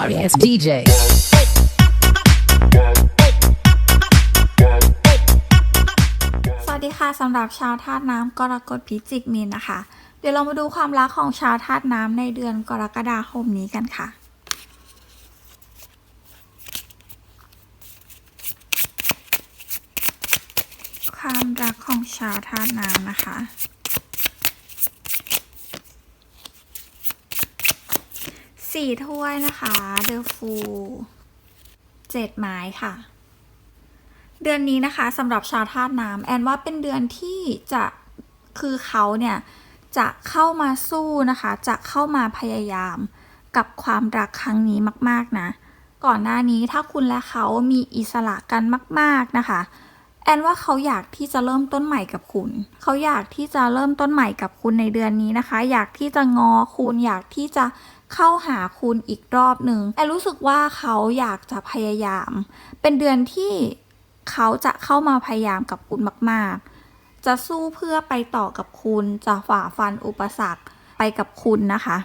sorry ass DJ. สวัสดีค่ะสำหรับชาวธาตุน้ำกรกฎพิจิกมีนนะคะ เดี๋ยวเรามาดูความรักของชาวธาตุน้ำในเดือนกรกฎาคมนี้กันค่ะ ความรักของชาวธาตุน้ำนะคะ สี่ถ้วยนะคะเดอะฟูเจ็ดไม้ค่ะ เดือนนี้นะคะสำหรับชาวธาตุน้ำแอนว่าเป็นเดือนที่จะคือเขาเนี่ยจะเข้ามาสู้นะคะ จะเข้ามาพยายามกับความรักครั้งนี้มาก ๆนะ ก่อนหน้านี้ถ้าคุณและเขามีอิสระกันมาก ๆนะคะ แอนว่าเขาอยากที่จะเริ่มต้นใหม่กับคุณ เขาอยากที่จะเริ่มต้นใหม่กับคุณในเดือนนี้นะคะ อยากที่จะงอคุณอยากที่จะ เข้าหาคุณอีกรอบหนึ่งแอนรู้สึกว่าเขาอยากจะพยายาม เป็นเดือนที่เขาจะเข้ามาพยายามกับคุณมาก ๆ จะสู้เพื่อไปต่อกับคุณจะฝ่าฟันอุปสรรคไปกับคุณนะคะ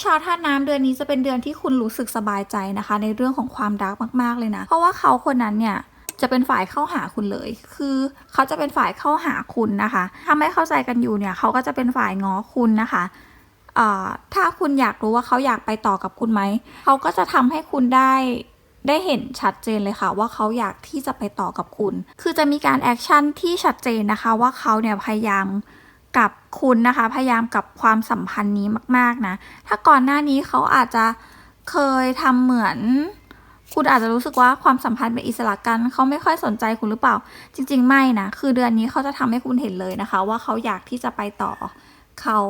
ชาวธาตุน้ำเดือนนี้จะเป็นเดือนที่คุณรู้สึกสบายใจนะคะ ในเรื่องของความรักมากๆเลยนะ เพราะว่าเขาคนนั้นเนี่ยจะเป็นฝ่ายเข้าหาคุณเลย คือเขาจะเป็นฝ่ายเข้าหาคุณนะคะ ถ้าไม่เข้าใจกันอยู่เนี่ยเขาก็จะเป็นฝ่ายง้อคุณนะคะ ถ้าคุณอยากรู้ว่าเขาอยากไปต่อกับคุณไหม เขาก็จะทำให้คุณได้ได้เห็นชัดเจนเลยค่ะว่าเขาอยากที่จะไปต่อกับคุณ คือจะมีการแอคชั่นที่ชัดเจนนะคะว่าเขาเนี่ยพยายามกับคุณนะคะ พยายามกับความสัมพันธ์นี้มาก ๆนะ ถ้าก่อนหน้านี้เขาอาจจะเคยทำเหมือน คุณอาจจะรู้สึกว่าความสัมพันธ์เป็นอิสระกัน เขาไม่ค่อยสนใจคุณหรือเปล่า จริง ๆ ไม่นะ คือเดือนนี้เขาจะทำให้คุณเห็นเลยนะคะ ว่าเขาอยากที่จะไปต่อ เขา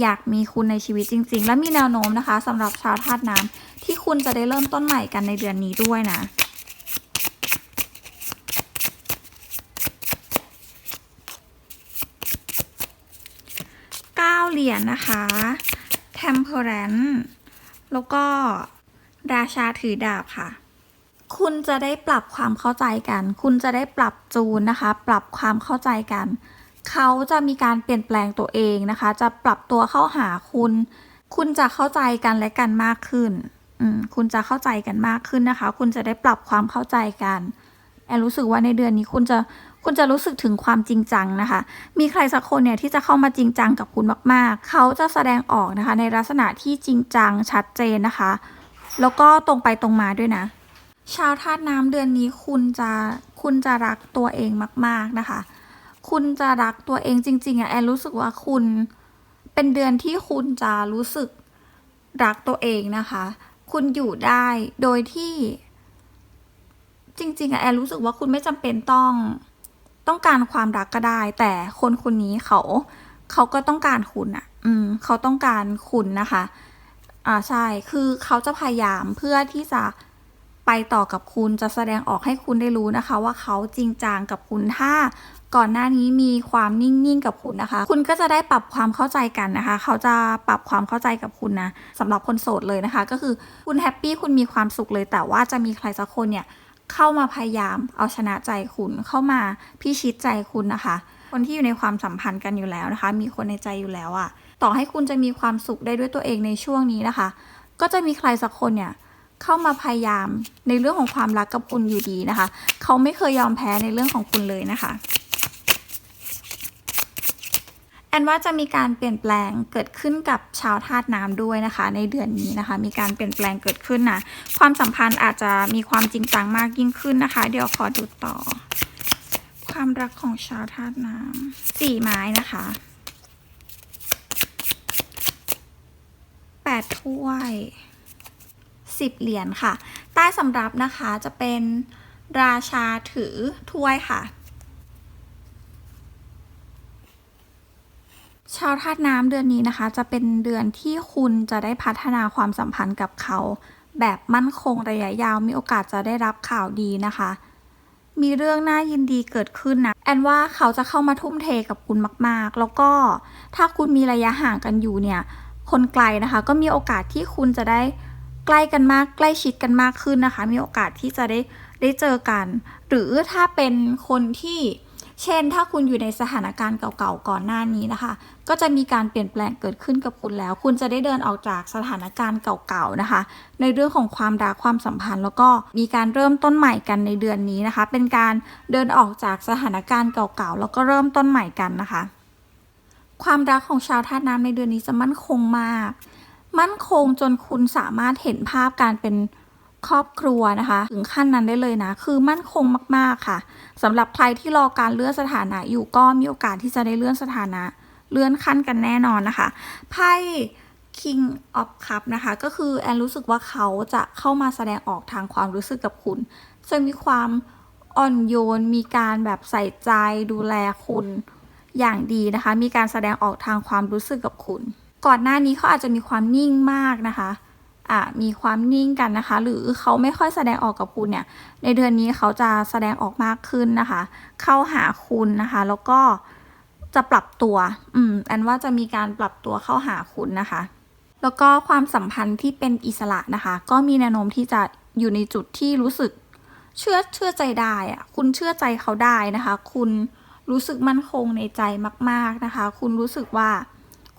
อยากมีคุณในชีวิตจริง ๆ และมีแนวโน้มนะคะสำหรับชาวธาตุน้ำที่คุณจะได้เริ่มต้นใหม่กันในเดือนนี้ด้วยนะเก้าเหรียญนะคะ temperance แล้วก็ราชาถือดาบค่ะ คุณจะได้ปรับความเข้าใจกัน คุณจะได้ปรับจูนนะคะ ปรับความเข้าใจกัน เขาจะมีการเปลี่ยนแปลงตัวเองนะคะ จะปรับตัวเข้าหาคุณ คุณจะเข้าใจกันและกันมากขึ้นคุณจะเข้าใจกันมากขึ้นนะคะ คุณจะได้ปรับความเข้าใจกันแอนรู้สึกว่าในเดือนนี้คุณจะคุณจะรู้สึกถึงความจริงจังนะคะ มีใครสักคนเนี่ยที่จะเข้ามาจริงจังกับคุณมาก ๆ เขาจะแสดงออกนะคะ ในลักษณะที่จริงจังชัดเจนนะคะ แล้วก็ตรงไปตรงมาด้วยนะ ชาวธาตุน้ำเดือนนี้คุณจะคุณจะรักตัวเองมาก ๆนะคะ คุณจะรักตัวเองจริง ๆอะแอนรู้สึกว่าคุณเป็นเดือนที่คุณจะรู้สึกรักตัวเองนะคะ คุณอยู่ได้โดยที่ จริง ๆอะแอนรู้สึกว่าคุณไม่จำเป็นต้องต้องการความรักก็ได้ แต่คนคนนี้เขา เขาก็ต้องการคุณอะอืม เขาต้องการคุณนะคะ อ่าใช่ คือเขาจะพยายามเพื่อที่จะไปต่อกับคุณจะแสดงออกให้คุณได้รู้นะคะ ว่าเขาจริงจังกับคุณถ้า ก่อนหน้านี้มีความนิ่งๆกับคุณนะคะ คุณก็จะได้ปรับความเข้าใจกันนะคะ เขาจะปรับความเข้าใจกับคุณนะสำหรับคนโสดเลยนะคะ ก็คือคุณแฮปปี้คุณมีความสุขเลย แต่ว่าจะมีใครสักคนเนี่ยเข้ามาพยายามเอาชนะใจคุณเข้ามาพิชิตใจคุณนะคะ คนที่อยู่ในความสัมพันธ์กันอยู่แล้วนะคะ มีคนในใจอยู่แล้วอะต่อให้คุณจะมีความสุขได้ด้วยตัวเองในช่วงนี้นะคะ ก็จะมีใครสักคนเนี่ยเข้ามาพยายามในเรื่องของความรักกับคุณอยู่ดีนะคะ เขาไม่เคยยอมแพ้ในเรื่องของคุณเลยนะคะ แอนว่าจะมีการเปลี่ยนแปลงเกิดขึ้นกับชาวธาตุน้ำด้วยนะคะ ในเดือนนี้นะคะ มีการเปลี่ยนแปลงเกิดขึ้นนะความสัมพันธ์อาจจะมีความจริงจังมากยิ่งขึ้นนะคะ เดี๋ยวขอดูต่อ ความรักของชาวธาตุน้ำสี่ไม้นะคะแปดถ้วยสิบเหรียญค่ะ ใต้สำรับนะคะจะเป็นราชาถือถ้วยค่ะ ชาวธาตุน้ำเดือนนี้นะคะ จะเป็นเดือนที่คุณจะได้พัฒนาความสัมพันธ์กับเขา แบบมั่นคงระยะยาวมีโอกาสจะได้รับข่าวดีนะคะ มีเรื่องน่ายินดีเกิดขึ้นนะแอนว่าเขาจะเข้ามาทุ่มเทกับคุณมากๆ แล้วก็ถ้าคุณมีระยะห่างกันอยู่เนี่ย คนไกลนะคะ ก็มีโอกาสที่คุณจะได้ใกล้กันมาก ใกล้ชิดกันมากขึ้นนะคะ มีโอกาสที่จะได้ได้เจอกัน หรือถ้าเป็นคนที่เช่น ถ้าคุณอยู่ในสถานการณ์เก่าๆ ก่อนหน้านี้นะคะ ก็จะมีการเปลี่ยนแปลงเกิดขึ้นกับคุณแล้ว คุณจะได้เดินออกจากสถานการณ์เก่าๆนะคะ ในเรื่องของความรักความสัมพันธ์ แล้วก็มีการเริ่มต้นใหม่กันในเดือนนี้นะคะ เป็นการเดินออกจากสถานการณ์เก่าๆแล้วก็เริ่มต้นใหม่กันนะคะ ความรักของชาวธาตุน้ำในเดือนนี้จะมั่นคงมาก มั่นคงจนคุณสามารถเห็นภาพการเป็นครอบครัวนะคะ ถึงขั้นนั้นได้เลยนะ คือมั่นคงมากๆค่ะสำหรับใครที่รอการเลื่อนสถานะอยู่ก็มีโอกาสที่จะได้เลื่อนสถานะ เลื่อนขั้นกันแน่นอนนะคะ ไพ่ King of Cup นะคะ ก็คือแอนรู้สึกว่าเขาจะเข้ามาแสดงออกทางความรู้สึกกับคุณจะมีความอ่อนโยน มีการแบบใส่ใจดูแลคุณอย่างดีนะคะ มีการแสดงออกทางความรู้สึกกับคุณ ก่อนหน้านี้เขาอาจจะมีความนิ่งมากนะคะอะมีความนิ่งกันนะคะ หรือเขาไม่ค่อยแสดงออกกับคุณเนี่ย ในเดือนนี้เขาจะแสดงออกมากขึ้นนะคะ เข้าหาคุณนะคะ แล้วก็ จะปรับตัว อืม แอนว่าจะมีการปรับตัวเข้าหาคุณนะคะ แล้วก็ความสัมพันธ์ที่เป็นอิสระนะคะ ก็มีแนวโน้มที่จะอยู่ในจุดที่รู้สึก เชื่อเชื่อใจได้อะคุณเชื่อใจเขาได้นะคะ คุณรู้สึกมั่นคงในใจมาก ๆนะคะ คุณรู้สึกว่า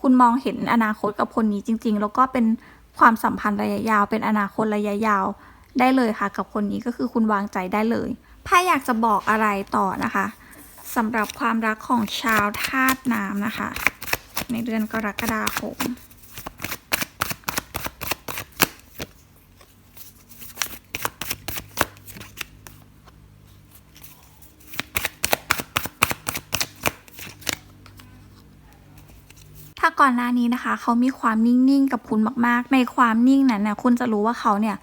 คุณมองเห็นอนาคตกับคนนี้จริง ๆ แล้วก็เป็นความสัมพันธ์ระยะยาว เป็นอนาคตระยะยาวได้เลยค่ะ กับคนนี้ก็คือคุณวางใจได้เลย ถ้าอยากจะบอกอะไรต่อนะคะ สำหรับความรักของชาวธาตุน้ำนะคะ ในเดือนกรกฎาคมถ้าก่อนหน้านี้นะคะ เขามีความนิ่ง ๆ กับคุณมาก ๆ ในความนิ่งนั้นเนี่ยคุณจะรู้ว่าเขาเนี่ย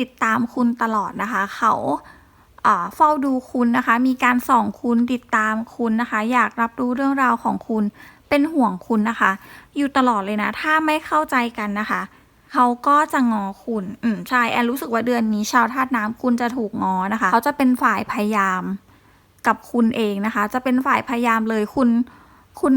ติดตามคุณตลอดนะคะ เขาอ่า เฝ้าดูคุณนะคะ มีการส่องคุณติดตามคุณนะคะ อยากรับรู้เรื่องราวของคุณเป็นห่วงคุณนะคะ อยู่ตลอดเลยนะ ถ้าไม่เข้าใจกันนะคะ เขาก็จะงอคุณ อืมใช่แอนรู้สึกว่าเดือนนี้ชาวธาตุน้ำคุณจะถูกงอนะคะ เขาจะเป็นฝ่ายพยายามกับคุณเองนะคะ จะเป็นฝ่ายพยายามเลยคุณ คุณ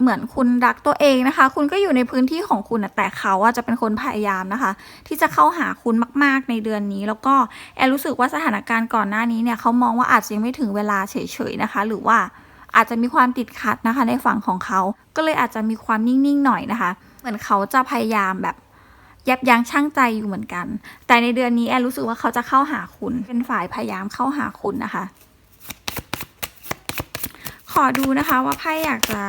เหมือนคุณรักตัวเองนะคะ คุณก็อยู่ในพื้นที่ของคุณแต่เขาอะจะเป็นคนพยายามนะคะ ที่จะเข้าหาคุณมากๆในเดือนนี้ แล้วก็แอรู้สึกว่าสถานการณ์ก่อนหน้านี้เนี่ยเขามองว่าอาจจะยังไม่ถึงเวลาเฉยๆนะคะ หรือว่าอาจจะมีความติดขัดนะคะในฝั่งของเขา ก็เลยอาจจะมีความนิ่งๆหน่อยนะคะ เหมือนเขาจะพยายามแบบยับยั้งชั่งใจอยู่เหมือนกัน แต่ในเดือนนี้แอรู้สึกว่าเขาจะเข้าหาคุณ เป็นฝ่ายพยายามเข้าหาคุณนะคะ ขอดูนะคะว่าไพ่อยากจะ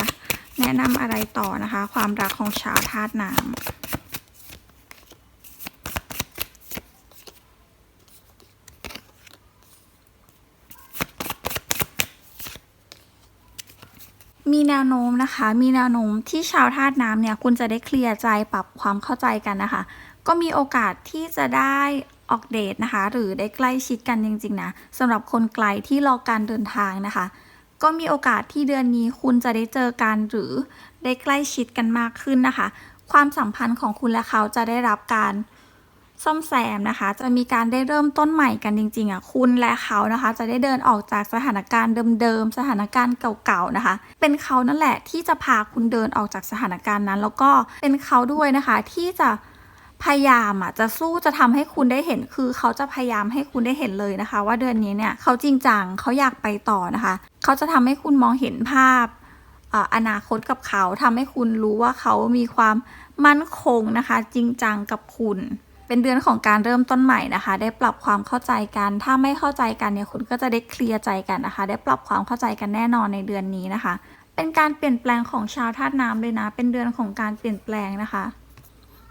แนะนำอะไรต่อนะคะ ความรักของชาวธาตุน้ำมีแนวโน้มนะคะ มีแนวโน้มที่ชาวธาตุน้ำเนี่ย คุณจะได้เคลียร์ใจปรับความเข้าใจกันนะคะ ก็มีโอกาสที่จะได้ออกเดทนะคะ หรือได้ใกล้ชิดกันจริงๆนะสำหรับคนไกลที่รอการเดินทางนะคะ ก็มีโอกาสที่เดือนนี้คุณจะได้เจอกันหรือได้ใกล้ชิดกันมากขึ้นนะคะ ความสัมพันธ์ของคุณและเขาจะได้รับการซ่อมแซมนะคะ จะมีการได้เริ่มต้นใหม่กันจริงๆอะคุณและเขานะคะ จะได้เดินออกจากสถานการณ์เดิมๆสถานการณ์เก่าๆนะคะ เป็นเขานั่นแหละที่จะพาคุณเดินออกจากสถานการณ์นั้น แล้วก็เป็นเขาด้วยนะคะที่จะ พยายามอะจะสู้จะทำให้คุณได้เห็นคือเขาจะพยายามให้คุณได้เห็นเลยนะคะ ว่าเดือนนี้เนี่ยเขาจริงจังเขาอยากไปต่อนะคะ เขาจะทำให้คุณมองเห็นภาพออนาคตกับเขาทำให้คุณรู้ว่าเขามีความมั่นคงนะคะ จริงจังกับคุณ เป็นเดือนของการเริ่มต้นใหม่นะคะ ได้ปรับความเข้าใจกัน ถ้าไม่เข้าใจกันเนี่ยคุณก็จะได้เคลียร์ใจกันนะคะ ได้ปรับความเข้าใจกันแน่นอนในเดือนนี้นะคะ เป็นการเปลี่ยนแปลงของชาวธาตุน้ำเลยนะ เป็นเดือนของการเปลี่ยนแปลงนะคะ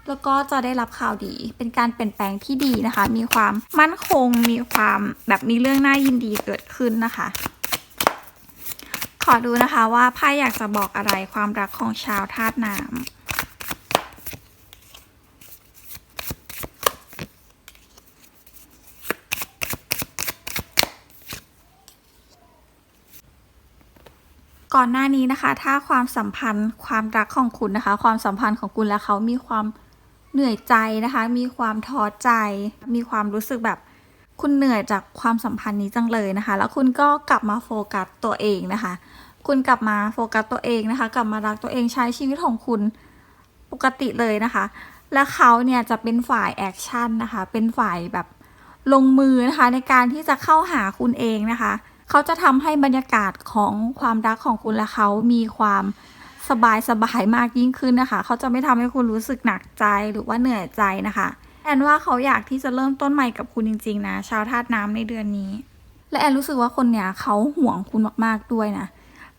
แล้วก็จะได้รับข่าวดี เป็นการเปลี่ยนแปลงที่ดีนะคะ มีความมั่นคง มีความแบบมีเรื่องน่ายินดีเกิดขึ้นนะคะ ขอดูนะคะว่าไพ่อยากจะบอกอะไรความรักของชาวธาตุน้ำก่อนหน้านี้นะคะ ถ้าความสัมพันธ์ความรักของคุณนะคะ ความสัมพันธ์ของคุณและเขามีความ เหนื่อยใจนะคะ มีความท้อใจ มีความรู้สึกแบบคุณเหนื่อยจากความสัมพันธ์นี้จังเลยนะคะ แล้วคุณก็กลับมาโฟกัสตัวเองนะคะ คุณกลับมาโฟกัสตัวเองนะคะ กลับมารักตัวเองใช้ชีวิตของคุณปกติเลยนะคะ และเขาเนี่ยจะเป็นฝ่ายแอคชั่นนะคะ เป็นฝ่ายแบบลงมือนะคะ ในการที่จะเข้าหาคุณเองนะคะ เขาจะทำให้บรรยากาศของความรักของคุณและเขามีความ สบายสบายมากยิ่งขึ้นนะคะ เขาจะไม่ทำให้คุณรู้สึกหนักใจหรือว่าเหนื่อยใจนะคะแอนว่าเขาอยากที่จะเริ่มต้นใหม่กับคุณจริง ๆ นะ ชาวธาตุน้ำในเดือนนี้ และแอนรู้สึกว่าคนเนี้ยเขาห่วงคุณมากๆด้วยนะ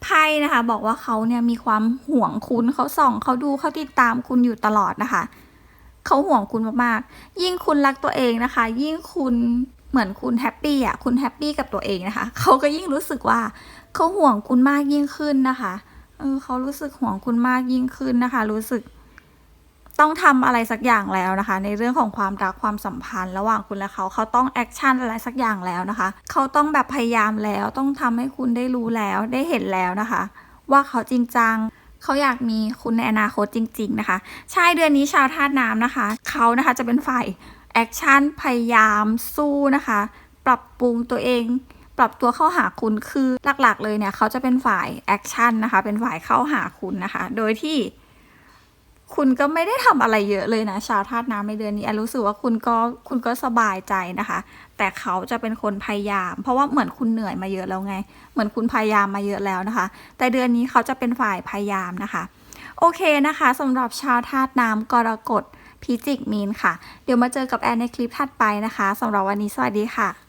ไพ่นะคะ บอกว่าเขาเนี่ยมีความห่วงคุณเขาส่องเขาดูเขาติดตามคุณอยู่ตลอดนะคะเขาห่วงคุณมากๆ ยิ่งคุณรักตัวเองนะคะ ยิ่งคุณเหมือนคุณแฮปปี้อะคุณแฮปปี้กับตัวเองนะคะเขาก็ยิ่งรู้สึกว่าเขาห่วงคุณมากยิ่งขึ้นนะคะ เออเขารู้สึกห่วงคุณมากยิ่งขึ้นนะคะ รู้สึกต้องทำอะไรสักอย่างแล้วนะคะ ในเรื่องของความรักความสัมพันธ์ ระหว่างคุณและเขาเขาต้องแอคชั่นอะไรสักอย่างแล้วนะคะเขาต้องแบบพยายามแล้ว ต้องทำให้คุณได้รู้แล้วได้เห็นแล้วนะคะ ว่าเขาจริงจังเขาอยากมีคุณในอนาคตจริง ๆ นะคะใช่เดือนนี้ชาวธาตุน้ำนะคะเขานะคะจะเป็นฝ่ายแอคชั่นพยายามสู้นะคะ ปรับปรุงตัวเอง ปรับตัวเข้าหาคุณคือหลักๆ เลยเนี่ยเขาจะเป็นฝ่ายแอคชั่นนะคะ เป็นฝ่ายเข้าหาคุณนะคะ โดยที่คุณก็ไม่ได้ทำอะไรเยอะเลยนะชาวธาตุน้ำในเดือนนี้แอนรู้สึกว่าคุณก็คุณก็สบายใจนะคะ แต่เขาจะเป็นคนพยายาม เพราะว่าเหมือนคุณเหนื่อยมาเยอะแล้วไง เหมือนคุณพยายามมาเยอะแล้วนะคะ แต่เดือนนี้เขาจะเป็นฝ่ายพยายามนะคะ โอเคนะคะสำหรับชาวธาตุน้ำกรกฎพิจิกมีนค่ะ เดี๋ยวมาเจอกับแอนในคลิปถัดไปนะคะสำหรับวันนี้สวัสดีค่ะ